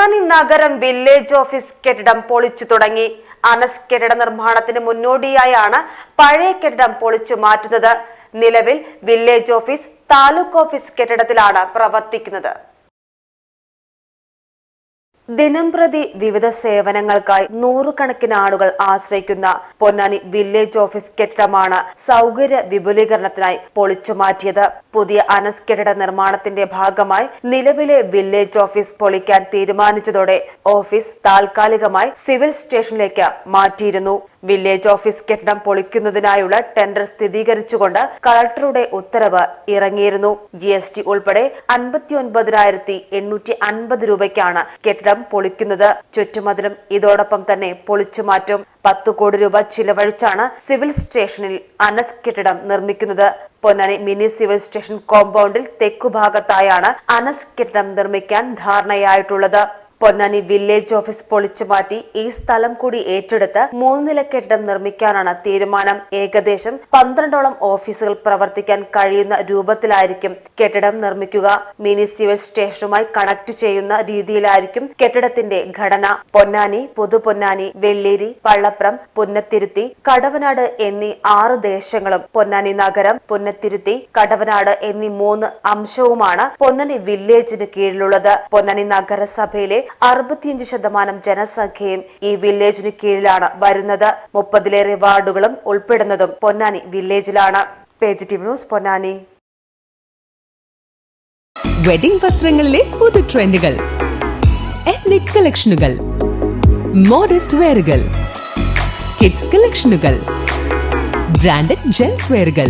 പൊന്നാനി നഗരം village office കെട്ടിടം പൊളിച്ചു തുടങ്ങി. അനസ് കെട്ടിട നിർമ്മാണത്തിന് മുന്നോടിയായാണ് പഴയ കെട്ടിടം പൊളിച്ചു മാറ്റുന്നത്. നിലവിൽ വില്ലേജ് ഓഫീസ് താലൂക്ക് ഓഫീസ് കെട്ടിടത്തിലാണ് പ്രവർത്തിക്കുന്നത്. ദിനംപ്രതി വിവിധ സേവനങ്ങൾക്കായി നൂറുകണക്കിന് ആളുകൾ ആശ്രയിക്കുന്ന പൊന്നാനി വില്ലേജ് ഓഫീസ് കെട്ടിടമാണ് സൗകര്യ വിപുലീകരണത്തിനായി പൊളിച്ചുമാറ്റിയത് പുതിയ അനസ് കെട്ടിട നിർമ്മാണത്തിന്റെ ഭാഗമായി നിലവിലെ വില്ലേജ് ഓഫീസ് പൊളിക്കാൻ തീരുമാനിച്ചതോടെ ഓഫീസ് താൽക്കാലികമായി സിവിൽ സ്റ്റേഷനിലേക്ക് മാറ്റിയിരുന്നു. വില്ലേജ് ഓഫീസ് കെട്ടിടം പൊളിക്കുന്നതിനായുള്ള ടെൻഡർ സ്ഥിരീകരിച്ചുകൊണ്ട് കളക്ടറുടെ ഉത്തരവ് ഇറങ്ങിയിരുന്നു. ജി എസ് ടി ഉൾപ്പെടെ അൻപത്തിയൊൻപതിനായിരത്തി എണ്ണൂറ്റി അൻപത് രൂപയ്ക്കാണ് കെട്ടിടം പൊളിക്കുന്നത്. ചുറ്റുമതിലും ഇതോടൊപ്പം തന്നെ പൊളിച്ചു മാറ്റും. പത്ത് കോടി രൂപ ചിലവഴിച്ചാണ് സിവിൽ സ്റ്റേഷനിൽ അനസ് കെട്ടിടം നിർമ്മിക്കുന്നത്. പൊന്നാനി മിനി സിവിൽ സ്റ്റേഷൻ കോമ്പൗണ്ടിൽ തെക്കുഭാഗത്തായാണ് അനസ് കെട്ടിടം നിർമ്മിക്കാൻ ധാരണയായിട്ടുള്ളത്. പൊന്നാനി വില്ലേജ് ഓഫീസ് പൊളിച്ചു മാറ്റി ഈ സ്ഥലം കൂടി ഏറ്റെടുത്ത് മൂന്നില കെട്ടിടം നിർമ്മിക്കാനാണ് തീരുമാനം. ഏകദേശം പന്ത്രണ്ടോളം ഓഫീസുകൾ പ്രവർത്തിക്കാൻ കഴിയുന്ന രൂപത്തിലായിരിക്കും കെട്ടിടം നിർമ്മിക്കുക. മിനി സിവിൽ സ്റ്റേഷനുമായി കണക്ട് ചെയ്യുന്ന രീതിയിലായിരിക്കും കെട്ടിടത്തിന്റെ ഘടന. പൊന്നാനി പുതുപൊന്നാനി വെള്ളേരി പള്ളപ്രം പുന്നത്തിരുത്തി കടവനാട് എന്നീ ആറ് ദേശങ്ങളും പൊന്നാനി നഗരം പുന്നത്തിരുത്തി കടവനാട് എന്നീ മൂന്ന് അംശവുമാണ് പൊന്നാനി വില്ലേജിന് കീഴിലുള്ളത്. പൊന്നാനി നഗരസഭയിലെ അറുപത്തിയഞ്ച് ശതമാനം ജനസംഖ്യയും ഈ വില്ലേജിന് കീഴിലാണ് വരുന്നത്. മുപ്പതിലേറെ വാർഡുകളും ഉൾപ്പെടുന്നതും Ponnani വില്ലേജിലാണ്. Page news Ponnani. Wedding വസ്ത്രങ്ങളിലെ പുതു ട്രെൻഡുകൾ എത്നിക് കളക്ഷനുകൾ മോഡസ്റ്റ് വെയറുകൾ കിഡ്സ് കളക്ഷനുകൾ ബ്രാൻഡഡ് ജെൻസ് വെയറുകൾ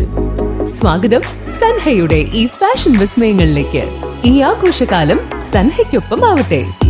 സ്വാഗതം സൻഹയുടെ ഈ ഫാഷൻ വിസ്മയങ്ങളിലേക്ക്. ഈ ആഘോഷകാലം സൻഹയ്ക്കൊപ്പം ആവട്ടെ